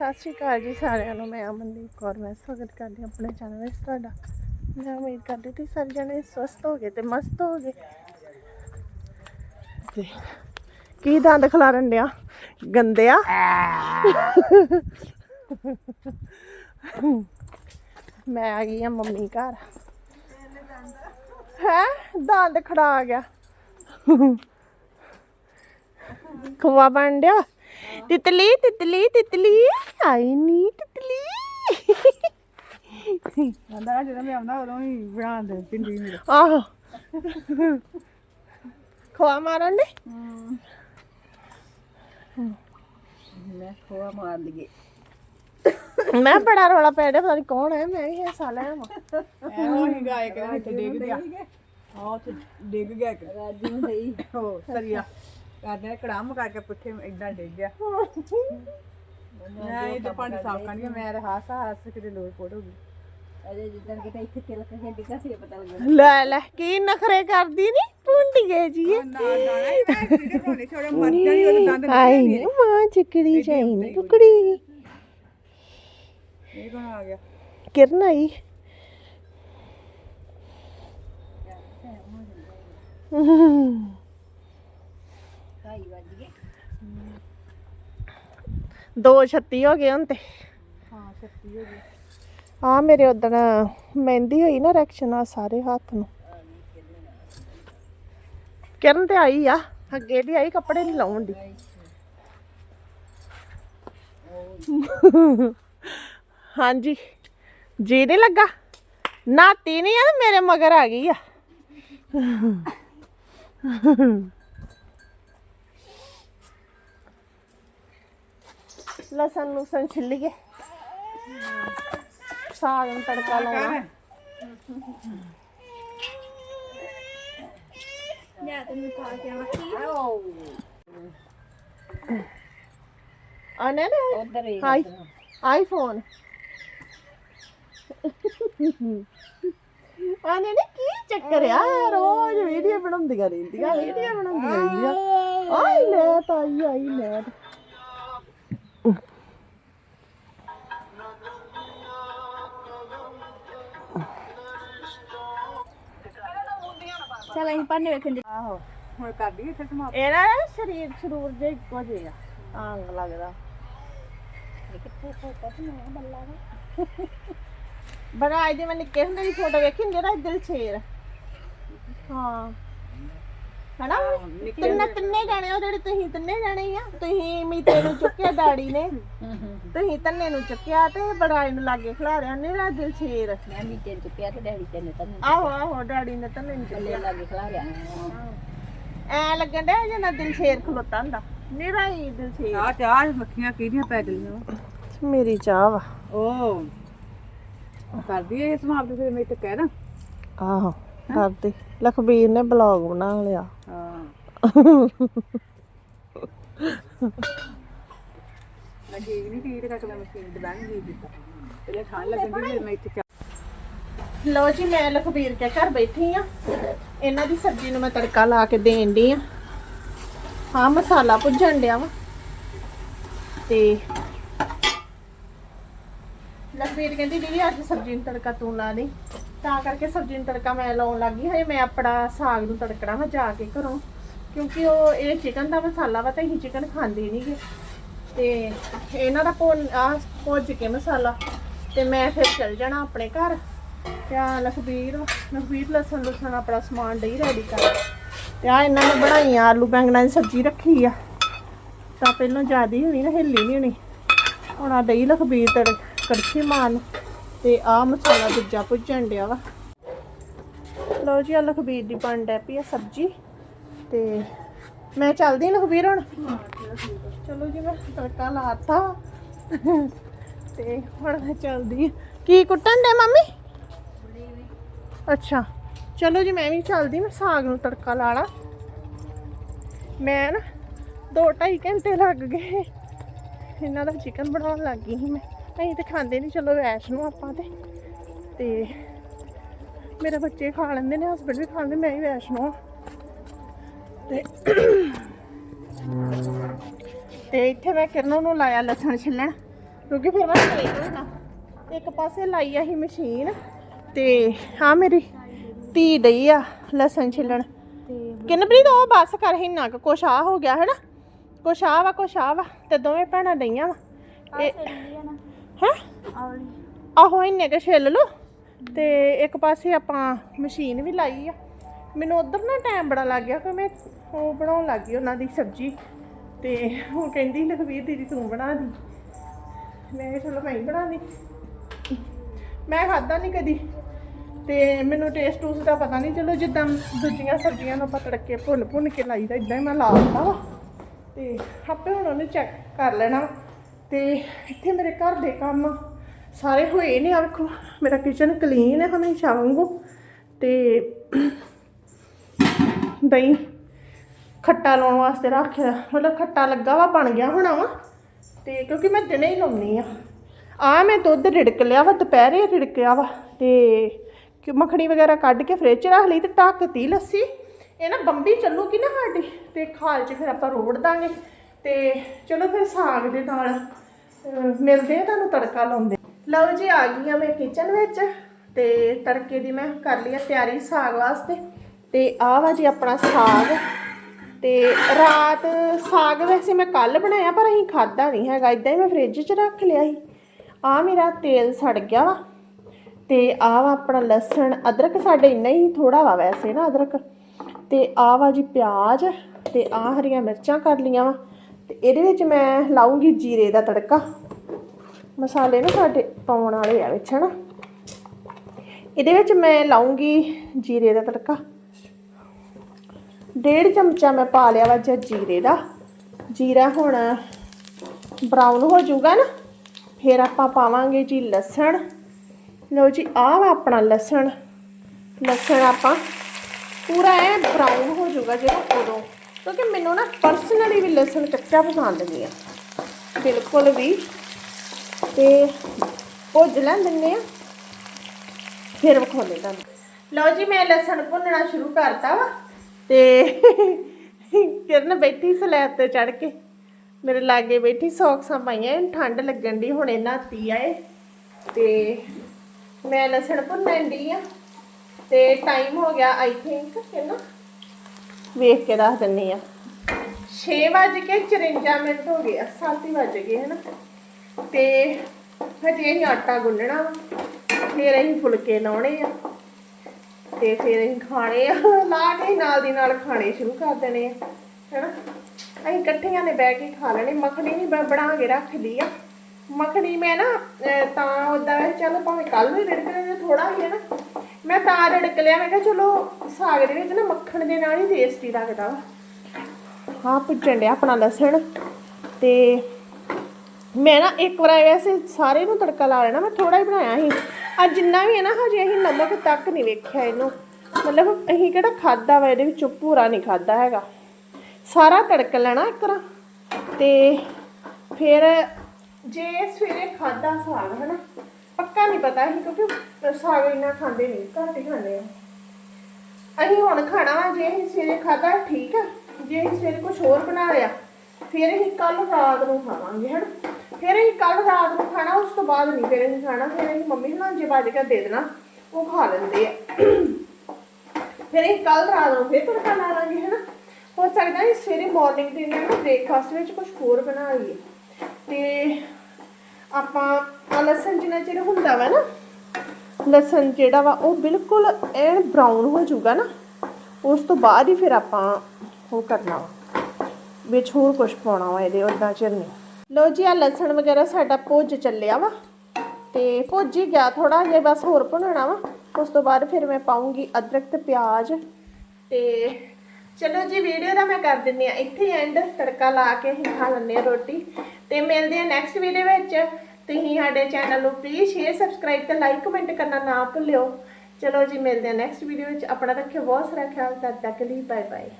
ਸਤਿ ਸ਼੍ਰੀ ਅਕਾਲ ਜੀ ਸਾਰਿਆਂ ਨੂੰ, ਮੈਂ ਅਮਨਦੀਪ ਕੌਰ, ਮੈਂ ਸਵਾਗਤ ਕਰਦੀ ਹਾਂ ਆਪਣੇ ਚੈਨਲ ਵਿੱਚ ਤੁਹਾਡਾ। ਮੈਂ ਉਮੀਦ ਕਰਦੀ ਕਿ ਸਾਰੇ ਜਣੇ ਸਵਸਥ ਹੋ ਗਏ ਤੇ ਮਸਤ ਹੋ ਗਏ। ਤੇ ਕੀ ਦੰਦ ਖਲਾਰਨ ਡਿਆ? ਗੰਦੇ ਆ? ਮੈਂ ਆ ਗਈ ਆ ਮੰਮੀ ਘਰ। ਹੈ? ਦੰਦ ਖੜਾ ਗਿਆ। ਖਵਾ ਬਣ ਡਿਆ? ਤਿਤਲੀ ਤਿਤਲੀ ਤਿਤਲੀ। ਆਈ ਨੀ ਤਿਤਲੀ। ਆਂਦਾ ਜਦੋਂ ਮੈਂ ਆਉਂਦਾ ਉਦੋਂ ਹੀ ਬਣਾ ਦੇ ਪਿੰਡੀ ਮੇਰਾ। ਆਹੋ। ਖਵਾ ਮਾਰਨ ਦੇ? ਮੈਂ ਖੋਆ ਮਾਰ ਲਈਏ ਮੈਂ ਬੜਾ ਰੌਲਾ ਪੈ ਰਿਹਾ ਪਤਾ ਨਹੀਂ ਕੌਣ ਹੈ ਮੈਂ ਵੀ ਹਿੱਸਾ ਲੈ ਆਵਾਂ ਐਵੇਂ ਹੀ ਗਾਇ ਕੇ ਇੱਥੇ ਡਿੱਗ ਗਿਆ। ਹਾਂ ਤੇ ਡਿੱਗ ਗਿਆ ਕਿ ਰਾਜੂ ਸਹੀ ਹੋ ਸਰੀਆ। ਕਰਦੇ ਕੜਾਮ ਕਰਕੇ ਪੁੱਠੇ ਇਦਾਂ ਡਿੱਗ ਗਿਆ। ਮੈਂ ਇਹ ਤਾਂ ਪਾਣੀ ਸਾਫ਼ ਕਰਨੀ ਆ, ਮੈਂ ਹਾਸਾ ਹਾਸ ਕਿਤੇ ਲੋੜ ਪੜ ਹੋ ਗਈ। ਅਜੇ ਜਿੱਦਣ ਕਿਤੇ ਇੱਥੇ ਤਿਲਕ ਕੇ ਡਿੱਗਾ ਸੀ ਪਤਾ ਲੱਗਿਆ। ਲੈ ਲੈ ਕੀ ਨਖਰੇ ਕਰਦੀ ਨੀ ਪੁੰਡੀਏ ਜੀ ਨਾ ਨਾ ਇਹ ਮੈਂ ਵੀਡੀਓ ਬਣਾਉਣੀ ਛੋੜੇ ਮਰ ਜਾਣੀ ਉਹ ਦੰਦ ਆਈ ਨੀ ਮਾਂ ਚਿਕੜੀ ਜਾਈ ਨੀ ਕੁਕੜੀ ਇਹ ਕੌਣ ਆ ਗਿਆ? ਕਿਰਨ ਆਈ। ਢਾਈ 236 ਹੋ ਗਏ ਹੋ ਗਏ। ਆ ਮੇਰੇ ਉਦਣ ਮਹਿੰਦੀ ਹੋਈ ਨਾ ਰੈਕਸ਼ਨ ਆ ਸਾਰੇ ਹੱਥ ਨੂੰ। ਕਿਰਨ ਤੇ ਆਈ ਆ ਅੱਗੇ ਦੀ ਆਈ ਕੱਪੜੇ ਨਹੀਂ ਲਾਉਣ ਦੀ। ਹਾਂਜੀ ਜੀ ਨਹੀਂ ਲੱਗਾ। ਨਾਤੀ ਨਹੀਂ ਆ ਮੇਰੇ ਮਗਰ ਆ ਗਈ ਆ। ਲਸਣ ਲੁਸਣ ਛਿੱਲੀਏ ਸਾਗ ਨੂੰ ਤੜਕਾ ਲਾਉਣਾ। ਆਨੇ ਨੇ? ਉਧਰ ਹੀ ਹਾਈ ਆਈਫੋਨ ਆਨੇ ਨੇ ਕੀ ਚੱਕਰ ਆ? ਰੋਜ਼ ਵੀਡੀਓ ਬਣਾਉਂਦੀਆਂ ਰਹਿੰਦੀਆਂ ਵੀਡੀਓ ਬਣਾਉਂਦੀਆਂ ਰਹਿੰਦੀਆਂ। ਆਈ ਲੈ ਤਾਈ ਆਈ ਲੈ। ਚਲ ਅਸੀਂ ਪੰਨੇ ਵੇਖਣ ਦੇ ਆਹੋ ਹੁਣ ਕਰ ਦਈਏ ਫਿਰ ਸਮਾਪਤ। ਇਹਦਾ ਸਰੀਰ ਸਰੂਰ ਜੇ ਇੱਕੋ ਜਿਹਾ ਅੰਗ ਲੱਗਦਾ। ਬੜਾ ਇਹਦੇ ਮੈਂ ਨਿੱਕੇ ਹੁੰਦੇ ਦੀ ਫੋਟੋ ਵੇਖੀ ਹੁੰਦੀ ਨਾ ਦਿਲ ਛੇਰ ਹਾਂ। ਹਨਾ? ਤਿੰਨੇ ਤਿੰਨੇ ਜਾਣੇ ਉਹ ਜਿਹੜੇ ਤੁਸੀਂ ਤਿੰਨੇ ਜਾਣੇ ਹੀ ਆ ਤੁਸੀਂ ਮੀਤੇ ਨੂੰ ਚੁੱਕਿਆ ਡਾੜੀ ਨੇ। ਤੁਸੀਂ ਤੰਨੇ ਨੂੰ ਚੁੱਕਿਆ ਤੇ ਬੜਾ ਇਹਨੂੰ ਲਾਗੇ ਖਿਲਾਰਿਆ ਨੇ ਨਾ ਦਿਲ ਛੇਰ ਮੈਂ ਵੀ ਤੇਰੇ ਚੁੱਕਿਆ ਤੇ ਡੈਡੀ ਤੈਨੂੰ ਤਾਂ ਆਹੋ ਆਹੋ ਡਾੜੀ ਨੇ ਤੰਨੇ ਨੂੰ ਚੁੱਕਿਆ। ਲਾਗੇ ਖਲਾ ਰਿਆ ਐ ਲੱਗਣ ਡਿਆ ਜਿਵੇਂ ਦਿਲ ਛੇਰ ਖਲੋਤਾ ਹੁੰਦਾ। ਮੇਰਾ ਹੀ ਦਿਲ ਛੇਰ ਆ ਚਾਹ ਮੱਖੀਆਂ ਕਿਹਦੀਆਂ ਪੈ ਗਈਆਂ? ਮੇਰੀ ਚਾਹ ਵਾ। ਓ। ਕਰ ਦਈਏ ਸਮਾਪਤ ਫਿਰ ਮੈਂ ਤੇ ਕਹਿ ਦਾਂ ਆਹੋ। ਕਰਦੇ। ਲਖਬੀਰ ਨੇ ਬਲੌਗ ਬਣਾ ਲਿਆ। ਹਾਂ। ਮੈਂ ਠੀਕ ਨਹੀਂ ਠੀਕ ਕਰਕੇ ਮੈਂ ਮਸ਼ੀਨ ਤੇ ਬੈਠ ਗਈ ਦਿੱਤਾ ਪਹਿਲੇ ਖਾਣ ਲੱਗਣ ਦੀ ਫਿਰ ਮੈਂ ਇੱਥੇ ਚਾਹ ਲੋ ਜੀ ਮੈਂ ਲਖਬੀਰ ਕੇ ਘਰ ਬੈਠੀ ਆ। ਇਹਨਾਂ ਦੀ ਸਬਜ਼ੀ ਨੂੰ ਮੈਂ ਤੜਕਾ ਲਾ ਕੇ ਦੇਣ ਦੀ ਆ। ਹਾਂ ਮਸਾਲਾ ਭੁੱਜਣ ਡਿਆ ਵਾ। ਤੇ ਲਖਬੀਰ ਕਹਿੰਦੀ ਦੀਦੀ ਅੱਜ ਸਬਜ਼ੀ ਨੂੰ ਤੜਕਾ ਤੂੰ ਲਾ ਦੇ। ਤਾਂ ਕਰਕੇ ਸਬਜ਼ੀ ਨੂੰ ਤੜਕਾ ਮੈਂ ਲਾਉਣ ਲੱਗੀ ਹਜੇ ਮੈਂ ਆਪਣਾ ਸਾਗ ਨੂੰ ਤੜਕਣਾ ਵਾ ਜਾ ਕੇ ਘਰੋਂ, ਕਿਉਂਕਿ ਉਹ ਇਹ ਚਿਕਨ ਦਾ ਮਸਾਲਾ ਵਾ, ਤਾਂ ਅਸੀਂ ਚਿਕਨ ਖਾਂਦੇ ਨਹੀਂਗੇ ਤੇ ਇਹਨਾਂ ਦਾ ਭੁੰਨ ਆ ਭੁੱਜ ਕੇ ਮਸਾਲਾ, ਤੇ ਮੈਂ ਫਿਰ ਚਲ ਜਾਣਾ ਆਪਣੇ ਘਰ। ਤੇ ਆ ਲਖਬੀਰ ਲਖਬੀਰ ਲਸਣ ਲੁਸਣ ਆਪਣਾ ਸਮਾਨ ਡਈ ਰੈਡੀ ਕਰ ਤੇ ਆ ਇਹਨਾਂ ਨੇ ਬਣਾਈ ਆ ਆਲੂ ਬੈਂਗਣਾ ਦੀ ਸਬਜ਼ੀ ਰੱਖੀ ਆ। ਤਾਂ ਪਹਿਲਾਂ ਜਿਆਦੀ ਹੋਣੀ ਨਾ, ਹਿੱਲੀ ਨਹੀਂ ਹੋਣੀ। ਹੁਣ ਆ ਡਈ ਲਖਬੀਰ ਤੜ ਕੜਛੀ ਮਾਰਨ। ਤੇ ਆ ਮਸਾਲਾ ਦੂਜਾ ਭੁੱਜਣ ਡਿਆ ਵਾ। ਲਓ ਜੀ ਆ ਲਖਬੀਰ ਦੀ ਬਣ ਡੈ ਪਈ ਆ ਸਬਜ਼ੀ। ਤੇ ਮੈਂ ਚੱਲਦੀ ਲਖਬੀਰ ਹੁਣ। ਚਲੋ ਜੀ, ਮੈਂ ਤੜਕਾ ਲਾਤਾ। ਤੇ ਹੁਣ ਮੈਂ ਚੱਲਦੀ ਕੀ ਕੁੱਟਣ ਦੇ ਮੰਮੀ? ਅੱਛਾ, ਚਲੋ ਜੀ, ਮੈਂ ਵੀ ਚੱਲਦੀ ਮੈਂ ਸਾਗ ਨੂੰ ਤੜਕਾ ਲਾ ਲਾ ਮੈਂ ਨਾ 2.5 ਘੰਟੇ ਲੱਗ ਗਏ। ਇਹਨਾਂ ਦਾ ਚਿਕਨ ਬਣਾਉਣ ਲੱਗ ਗਈ ਸੀ ਮੈਂ। ਅਸੀਂ ਤੇ ਖਾਂਦੇ ਨਹੀਂ ਚਲੋ ਵੈਸ਼ ਨੂੰ ਆਪਾਂ ਤੇ। ਤੇ ਮੇਰੇ ਬੱਚੇ ਖਾ ਲੈਂਦੇ ਨੇ ਹਸਬੰਡ ਵੀ ਖਾਂਦੇ ਮੈਂ ਹੀ ਵੈਸ਼ ਨੂੰ ਆ। ਤੇ ਤੇ ਇੱਥੇ ਮੈਂ ਕਿਰਨ ਨੂੰ ਲਾਇਆ ਲਸਣ ਛਿੱਲਣ ਕਿਉਂਕਿ ਫਿਰ ਮੈਂ ਲੇਟ ਹੋਣਾ। ਇੱਕ ਪਾਸੇ ਲਾਈ ਆ ਹੀ ਮਸ਼ੀਨ ਤੇ ਹਾਂ ਮੇਰੀ ਧੀ ਡਈ ਆ ਲਸਣ ਛਿੱਲਣ। ਕਿੰਨ ਪ੍ਰੀਤ ਉਹ ਬਸ ਕਰ ਹੀ ਨਾ ਕੁਛ ਆ ਹੋ ਗਿਆ ਹੈਨਾ? ਕੁਛ ਆ ਵਾ ਕੁਛ ਆ ਵਾ ਤੇ ਦੋਵੇਂ ਭੈਣਾਂ ਡਈਆਂ ਵਾ। ਇਹ ਹੈ? ਆਹੋ ਇੰਨੇ ਕੇ ਛਿੱਲ ਲੋ ਤੇ ਇੱਕ ਪਾਸੇ ਆਪਾਂ ਮਸ਼ੀਨ ਵੀ ਲਾਈ ਆ। ਮੈਨੂੰ ਉਧਰ ਨਾ ਟਾਈਮ ਬੜਾ ਲੱਗ ਗਿਆ ਕਿ ਮੈਂ ਉਹ ਬਣਾਉਣ ਲੱਗ ਗਈ ਉਹਨਾਂ ਦੀ ਸਬਜ਼ੀ। ਤੇ ਉਹ ਕਹਿੰਦੀ ਲਖਵੀਰ ਦੀਦੀ ਤੂੰ ਬਣਾ ਦੀ। ਮੈਂ ਕਿਹਾ ਚਲੋ ਮੈਂ ਹੀ ਬਣਾ ਦੀ ਮੈਂ ਖਾਦਾ ਨਹੀਂ ਕਦੀ। ਤੇ ਮੈਨੂੰ ਟੇਸਟ ਉਸ ਦਾ ਪਤਾ ਨਹੀਂ ਚਲੋ ਜਿੱਦਾਂ ਦੂਜੀਆਂ ਸਬਜ਼ੀਆਂ ਨੂੰ ਆਪਾਂ ਤੜਕੇ ਭੁੰਨ ਭੁੰਨ ਕੇ ਲਾਈਦਾ ਇਦਾਂ ਹੀ ਮੈਂ ਲਾ ਦਿੱਤਾ ਵਾ। ਤੇ ਆਪੇ ਹੁਣ ਉਹਨੇ ਚੈੱਕ ਕਰ ਲੈਣਾ। ਤੇ ਇੱਥੇ ਮੇਰੇ ਘਰ ਦੇ ਕੰਮ ਸਾਰੇ ਹੋਏ ਨੇ ਆ ਵੇਖੋ, ਮੇਰਾ ਕਿਚਨ ਕਲੀਨ ਹੈ ਹਮੇਸ਼ਾ ਵਾਂਗੂ ਤੇ ਦਹੀਂ ਖੱਟਾ ਲਾਉਣ ਵਾਸਤੇ ਰੱਖਿਆ, ਮਤਲਬ ਖੱਟਾ ਲੱਗਾ ਵਾ, ਬਣ ਗਿਆ ਹੋਣਾ ਵਾ ਤੇ ਕਿਉਂਕਿ ਮੈਂ ਦਿਨੇ ਹੀ ਲਾਉਣੀ ਆ। ਆ ਮੈਂ ਦੁੱਧ ਰਿੜਕ ਲਿਆ ਵਾ, ਦੁਪਹਿਰੇ ਰਿੜਕਿਆ ਵਾ ਤੇ ਕਿ ਮੱਖਣੀ ਵਗੈਰਾ ਕੱਢ ਕੇ ਫ੍ਰਿਜ 'ਚ ਰੱਖ ਲਈ ਤੇ ਢੱਕਤੀ ਲੱਸੀ। ਇਹ ਨਾ ਬੰਬੀ ਚੱਲੂਗੀ ਨਾ ਸਾਡੀ ਤੇ ਖਾਲ 'ਚ ਫਿਰ ਆਪਾਂ ਰੋੜ ਦਾਂਗੇ। ਤੇ ਚਲੋ ਫਿਰ ਸਾਗ ਦੇ ਨਾਲ ਮਿਲਦੇ ਆ ਤੁਹਾਨੂੰ ਤੜਕਾ ਲਾਉਂਦੇ। ਲਓ ਜੀ, ਆ ਗਈ ਆ ਮੈਂ ਕਿਚਨ ਵਿੱਚ ਤੇ ਤੜਕੇ ਦੀ ਮੈਂ ਕਰ ਲਈ ਆ ਤਿਆਰੀ ਸਾਗ ਵਾਸਤੇ। ਤੇ ਆਹ ਵਾ ਜੀ ਆਪਣਾ ਸਾਗ। ਤੇ ਰਾਤ ਸਾਗ ਵੈਸੇ ਮੈਂ ਕੱਲ ਬਣਾਇਆ, ਪਰ ਅਸੀਂ ਖਾਦਾ ਨਹੀਂ ਹੈਗਾ। ਇਦਾਂ ਹੀ ਮੈਂ ਫ੍ਰਿਜ 'ਚ ਰੱਖ ਲਿਆ ਸੀ। ਆ ਮੇਰਾ ਤੇਲ ਸੜ ਗਿਆ ਵਾ। ਤੇ ਆਹ ਵਾ ਆਪਣਾ ਲਸਣ, ਅਦਰਕ ਸਾਡੇ ਇੰਨਾ ਹੀ ਥੋੜਾ ਵਾ ਵੈਸੇ ਨਾ ਅਦਰਕ। ਤੇ ਆਹ ਵਾ ਜੀ ਪਿਆਜ਼ ਤੇ ਆਹ ਹਰੀਆਂ ਮਿਰਚਾਂ ਕਰ ਲੀਆਂ ਵਾ। ਤੇ ਇਹਦੇ ਵਿੱਚ ਮੈਂ ਲਾਉਂਗੀ ਜੀਰੇ ਦਾ ਤੜਕਾ। ਮਸਾਲੇ ਨਾ ਸਾਡੇ ਪਾਉਣ ਵਾਲੇ ਆ ਵਿੱਚ, ਹਨਾ? ਇਹਦੇ ਵਿੱਚ ਮੈਂ ਲਾਉਂਗੀ ਜੀਰੇ ਦਾ ਤੜਕਾ। ਡੇਢ ਚਮਚਾ ਮੈਂ ਪਾ ਲਿਆ ਵਾ ਜੀ ਜੀਰੇ ਦਾ। ਜੀਰਾ ਹੁਣ ਬਰਾਊਨ ਹੋ ਜਾਊਗਾ ਨਾ, ਫਿਰ ਆਪਾਂ ਪਾਵਾਂਗੇ ਜੀ ਲਸਣ। ਲਓ ਜੀ, ਆਹ ਵਾ ਆਪਣਾ ਲਸਣ। ਲਸਣ ਆਪਾਂ ਪੂਰਾ ਐ ਬਰਾਊਨ ਹੋ ਜਾਊਗਾ ਜਿਹੜਾ ਉਦੋਂ ਕਿਉਂਕਿ ਮੈਨੂੰ ਨਾ ਪਰਸਨਲੀ ਵੀ ਲਸਣ ਕੱਚਾ ਪਸੰਦ ਨਹੀਂ ਆ। ਬਿਲਕੁਲ ਵੀ। ਤੇ ਭੁੱਜ ਲੈਂਦੇ ਆ। ਫਿਰ ਵਿਖਾਉਂਦੇ ਤੁਹਾਨੂੰ। ਲਓ ਜੀ, ਮੈਂ ਲਸਣ ਭੁੰਨਣਾ ਸ਼ੁਰੂ ਕਰਤਾ ਵਾ। ਤੇ ਕਿਰਨ ਬੈਠੀ ਸਲੈਬ ਤੇ ਚੜ ਕੇ। ਮੇਰੇ ਲਾਗੇ ਬੈਠੀ ਸੌਕਸਾਂ ਪਾਈਆਂ ਠੰਡ ਲੱਗਣ ਦੀ ਹੁਣੇ ਨਹਾਤੀ ਆਏ। ਤੇ ਮੈਂ ਲਸਣ ਭੁੰਨਣ ਦੀ ਆ। ਤੇ ਟਾਈਮ ਹੋ ਗਿਆ ਆਈ ਥਿੰਕ ਕਿੰਨਾ? ਵੇਖ ਕੇ ਦੱਸ ਦਿੰਨੀ ਆ। 6 ਵੱਜ ਕੇ 54 ਮਿੰਟ ਹੋ ਗਏ ਆ 7 ਹੀ ਗਏ ਹਨਾ। ਤੇ ਹਜੇ ਅਸੀਂ ਆਟਾ ਗੁੰਨਣਾ ਵਾ, ਫਿਰ ਅਸੀਂ ਫੁਲਕੇ ਲਾਉਣੇ ਆ। ਤੇ ਫਿਰ ਅਸੀਂ ਖਾਣੇ ਆ, ਲਾ ਕੇ ਨਾਲ ਦੀ ਨਾਲ ਖਾਣੇ ਸ਼ੁਰੂ ਕਰ ਦੇਣੇ ਆ, ਹੈਨਾ। ਅਸੀਂ ਇਕੱਠਿਆਂ ਨੇ ਬਹਿ ਕੇ ਖਾ ਲੈਣੇ, ਮੱਖਣੀ ਵੀ ਮੈਂ ਬਣਾ ਕੇ ਰੱਖ ਲਈ ਆ। ਮੱਖਣੀ ਮੈਂ ਨਾ ਤਾਂ ਉਦਾਂ ਚੱਲ ਭਾਵੇਂ ਕੱਲ ਵੀ ਰਿੜਕ ਥੋੜਾ ਹੀ ਹੈ ਨਾ ਮੈਂ ਤਾਂ ਰਿੜਕ ਲਿਆ, ਮੈਂ ਕਿਹਾ ਚਲੋ ਸਾਗ ਦੇ ਵਿੱਚ ਨਾ ਮੱਖਣ ਦੇ ਨਾਲ ਹੀ ਟੇਸਟੀ ਲੱਗਦਾ ਵਾ। ਹਾਂ, ਪੁੱਜਣ ਡਿਆ ਆਪਣਾ ਲਸਣ ਤੇ ਮੈਂ ਨਾ ਇੱਕ ਵਾਰ ਵੈਸੇ ਸਾਰੇ ਨੂੰ ਤੜਕਾ ਲਾ ਲੈਣਾ, ਮੈਂ ਥੋੜਾ ਹੀ ਬਣਾਇਆ ਸੀ। ਅੱਜ ਜਿੰਨਾ ਵੀ ਹੈ ਨਾ, ਹਜੇ ਅਸੀਂ ਨਮਕ ਤੱਕ ਨਹੀਂ ਵੇਖਿਆ ਇਹਨੂੰ। ਮਤਲਬ ਅਸੀਂ ਕਿਹੜਾ ਖਾਦਾ ਵਾ, ਇਹਦੇ ਵਿੱਚੋਂ ਪੂਰਾ ਨਹੀਂ ਖਾਦਾ ਹੈਗਾ। ਸਾਰਾ ਤੜਕ ਲੈਣਾ ਇੱਕ ਵਾਰ ਤੇ ਫਿਰ ਜੇ ਸਵੇਰੇ ਖਾਦਾ ਸਾਗ, ਹਨਾ ਪੱਕਾ ਨਹੀਂ ਪਤਾ ਸੀ ਕਿਉਂਕਿ ਸਾਗ ਇੰਨਾ ਖਾਂਦੇ ਨਹੀਂ, ਘੱਟ ਹੀ ਖਾਂਦੇ ਆ। ਅਸੀਂ ਹੁਣ ਖਾਣਾ ਵਾ, ਜੇ ਅਸੀਂ ਸਵੇਰੇ ਖਾਦਾ ਠੀਕ ਆ, ਜੇ ਅਸੀਂ ਸਵੇਰੇ ਕੁਝ ਹੋਰ ਬਣਾ ਲਿਆ, ਫਿਰ ਅਸੀਂ ਕੱਲ ਰਾਤ ਨੂੰ ਖਾਵਾਂਗੇ, ਹਨ? ਫਿਰ ਅਸੀਂ ਕੱਲ ਰਾਤ ਨੂੰ ਖਾਣਾ, ਉਸ ਤੋਂ ਬਾਅਦ ਨਹੀਂ ਫਿਰ ਅਸੀਂ ਖਾਣਾ, ਫਿਰ ਅਸੀਂ ਮੰਮੀ ਨੂੰ ਜੇ ਬਾਜ ਕੇ ਦੇ ਦੇਣਾ, ਉਹ ਖਾ ਲੈਂਦੇ ਆ। ਫਿਰ ਅਸੀਂ ਕੱਲ ਰਾਤ ਨੂੰ ਫਿਰ ਤੜਕਾ ਲਾ ਲਾਂਗੇ, ਹਨਾ? ਹੋ ਸਕਦਾ ਹੈ ਸਵੇਰੇ ਮਾਰਨਿੰਗ ਦੇ ਨਾਲ ਬ੍ਰੇਕਫਾਸਟ ਵਿੱਚ ਕੁਝ ਹੋਰ ਬਣਾ ਲਈਏ। ਤੇ ਆਪਾਂ ਆਹ ਲਸਣ ਜਿੰਨਾ ਚਿਰ ਹੁੰਦਾ ਵਾ ਨਾ, ਲਸਣ ਜਿਹੜਾ ਵਾ ਉਹ ਬਿਲਕੁਲ ਐਨ ਬਰਾਊਨ ਹੋ ਜਾਊਗਾ ਨਾ, ਉਸ ਤੋਂ ਬਾਅਦ ਹੀ ਫਿਰ ਆਪਾਂ ਉਹ ਕਰਨਾ ਵਾ, ਵਿੱਚ ਹੋਰ ਕੁਝ ਪਾਉਣਾ ਵਾ ਇਹਦੇ ਉਦਾਂ ਚਿਰ ਨਹੀਂ। ਲੋ ਜੀ, ਆ ਲਸਣ ਵਗੈਰਾ ਸਾਡਾ ਭੁੱਜ ਚੱਲਿਆ ਵਾ, ਤੇ ਭੁੱਜ ਹੀ ਗਿਆ ਥੋੜਾ ਜਿਹਾ, ਬਸ ਹੋਰ ਭੁੰਨਣਾ ਵਾ, ਉਸ ਤੋਂ ਬਾਅਦ ਫਿਰ ਮੈਂ ਪਾਉਂਗੀ ਅਦਰਕ ਤੇ ਪਿਆਜ਼, ਤੇ ਚਲੋ ਜੀ, ਵੀਡੀਓ ਦਾ ਮੈਂ ਕਰ ਦਿੰਨੀ ਆ, ਇੱਥੇ ਐਂਡ ਤੜਕਾ ਲਾ ਕੇ ਅਸੀਂ ਖਾ ਲੈਂਦੇ ਆ ਰੋਟੀ, ਤੇ ਮਿਲਦੇ ਆ ਨੈਕਸਟ ਵੀਡੀਓ ਵਿੱਚ। ਤੁਸੀਂ ਸਾਡੇ ਚੈਨਲ ਨੂੰ ਪਲੀਜ਼ ਸ਼ੇਅਰ ਸਬਸਕ੍ਰਾਈਬ ਤੇ ਲਾਈਕ ਕਮੈਂਟ ਕਰਨਾ ਨਾ ਭੁੱਲਿਓ। ਚਲੋ ਜੀ, ਮਿਲਦੇ ਆ ਨੈਕਸਟ ਵੀਡੀਓ ਵਿੱਚ। ਆਪਣਾ ਰੱਖਿਓ ਬਹੁਤ ਸਾਰਾ ਖਿਆਲ। ਤਦ ਤੱਕ ਲਈ ਬਾਏ ਬਾਏ